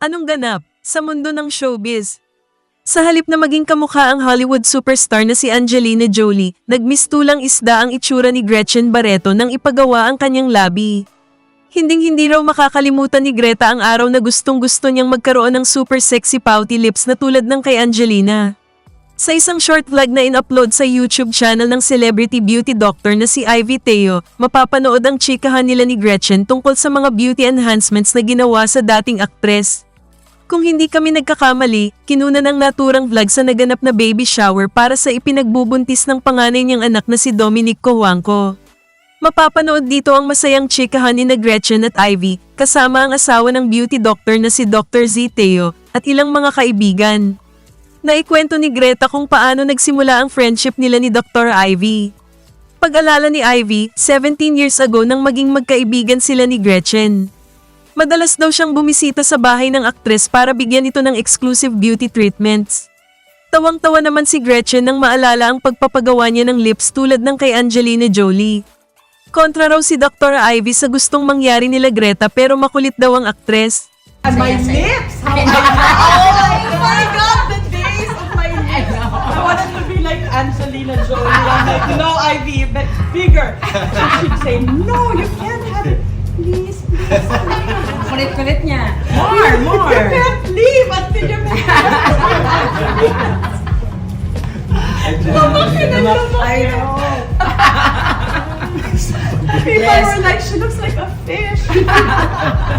Anong ganap sa mundo ng showbiz? Sa halip na maging kamukha ang Hollywood superstar na si Angelina Jolie, nagmistulang isda ang itsura ni Gretchen Barreto nang ipagawa ang kanyang labi. Hinding-hindi raw makakalimutan ni Greta ang araw na gustong-gusto niyang magkaroon ng super sexy pouty lips na tulad ng kay Angelina. Sa isang short vlog na in-upload sa YouTube channel ng celebrity beauty doctor na si Ivy Teo, mapapanood ang chikahan nila ni Gretchen tungkol sa mga beauty enhancements na ginawa sa dating aktres. Kung hindi kami nagkakamali, kinuna ng naturang vlog sa naganap na baby shower para sa ipinagbubuntis ng panganay niyang anak na si Dominic Cojuangco. Mapapanood dito ang masayang chikahan ni na Gretchen at Ivy, kasama ang asawa ng beauty doctor na si Dr. Z. Teo, at ilang mga kaibigan. Naikwento ni Greta kung paano nagsimula ang friendship nila ni Dr. Ivy. Pag-alala ni Ivy, 17 years ago nang maging magkaibigan sila ni Gretchen. Madalas daw siyang bumisita sa bahay ng aktres para bigyan ito ng exclusive beauty treatments. Tawang-tawa naman si Gretchen nang maalala ang pagpapagawa niya ng lips tulad ng kay Angelina Jolie. Kontra raw si Dr. Ivy sa gustong mangyari nila Greta pero makulit daw ang aktres. And my lips! How I, oh my god, the days of my lips! I wanted to be like Angelina Jolie. I'm like, no, Ivy, but bigger. So she'd say, no, you can't have it. Please, please, please. Kulit-kulit niya. More, more. You can't leave until you make Lumaki na lumaki. I know. People Yes. were like, she looks like a fish.